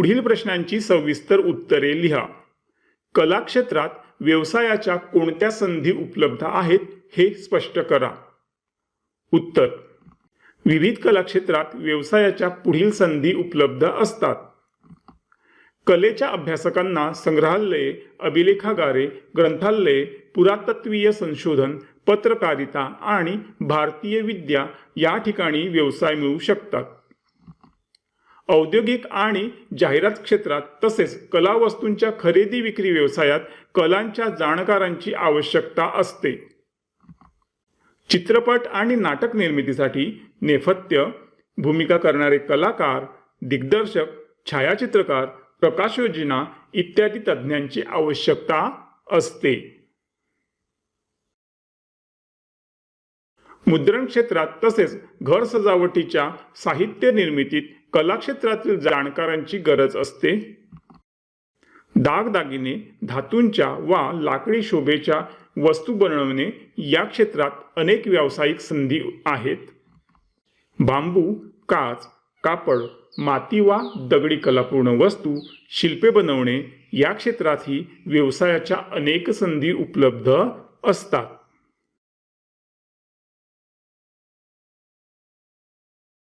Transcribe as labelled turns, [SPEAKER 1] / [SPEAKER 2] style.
[SPEAKER 1] पुढील प्रश्नांची सविस्तर उत्तरे लिहा. कलाक्षेत्रात व्यवसायाच्या कोणत्या संधी उपलब्ध आहेत हे स्पष्ट करा. उत्तर. विविध कलाक्षेत्रात व्यवसायाच्या पुढील संधी उपलब्ध असतात. कलेच्या अभ्यासकांना संग्रहालये अभिलेखागारे ग्रंथालये पुरातत्वीय संशोधन पत्रकारिता आणि भारतीय विद्या या ठिकाणी व्यवसाय मिळू शकतात. औद्योगिक आणि जाहिरात क्षेत्रात तसेच कला वस्तूंच्या खरेदी विक्री व्यवसायात कलांच्या जाणकारांची आवश्यकता असते. चित्रपट आणि नाटक निर्मितीसाठी नेपथ्य भूमिका करणारे कलाकार दिग्दर्शक छायाचित्रकार प्रकाशयोजना इत्यादी तज्ज्ञांची आवश्यकता असते. मुद्रण क्षेत्रात तसेच घर सजावटीच्या साहित्य निर्मितीत कलाक्षेत्रातील जाणकारांची गरज असते. दागदागिने धातूंच्या वा लाकडी शोभेच्या वस्तू बनवणे या क्षेत्रात अनेक व्यावसायिक संधी आहेत. बांबू काच कापड माती वा दगडी कलापूर्ण वस्तू शिल्पे बनवणे या क्षेत्रातही व्यवसायाच्या अनेक संधी उपलब्ध असतात.